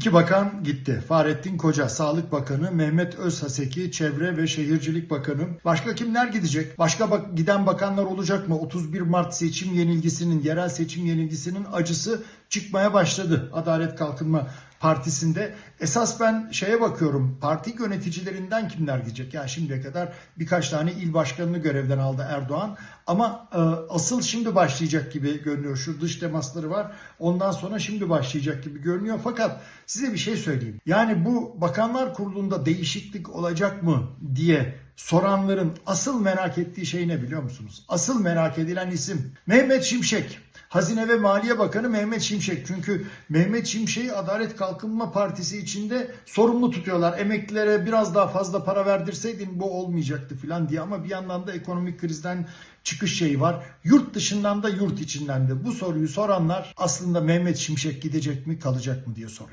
İki bakan gitti. Fahrettin Koca, Sağlık Bakanı, Mehmet Özhaseki, Çevre ve Şehircilik Bakanı. Başka kimler gidecek? Başka bak giden bakanlar olacak mı? 31 Mart seçim yenilgisinin, yerel seçim yenilgisinin acısı çıkmaya başladı. Adalet Kalkınma Partisi'nde. Esas ben şeye bakıyorum. Parti yöneticilerinden kimler gidecek? Ya şimdiye kadar birkaç tane il başkanını görevden aldı Erdoğan. Ama e, asıl şimdi başlayacak gibi görünüyor. Şu dış temasları var. Ondan sonra şimdi başlayacak gibi görünüyor. Fakat size bir şey söyleyeyim. Yani bu Bakanlar Kurulu'nda değişiklik olacak mı diye soranların asıl merak ettiği şey ne biliyor musunuz? Asıl merak edilen isim Mehmet Şimşek. Hazine ve Maliye Bakanı Mehmet Şimşek. Çünkü Mehmet Şimşek'i Adalet Kalkınma Partisi içinde sorumlu tutuyorlar. Emeklilere biraz daha fazla para verdirseydin bu olmayacaktı falan diye. Ama bir yandan da ekonomik krizden çıkış şeyi var. Yurt dışından da yurt içinden de bu soruyu soranlar aslında Mehmet Şimşek gidecek mi kalacak mı diye soruyor.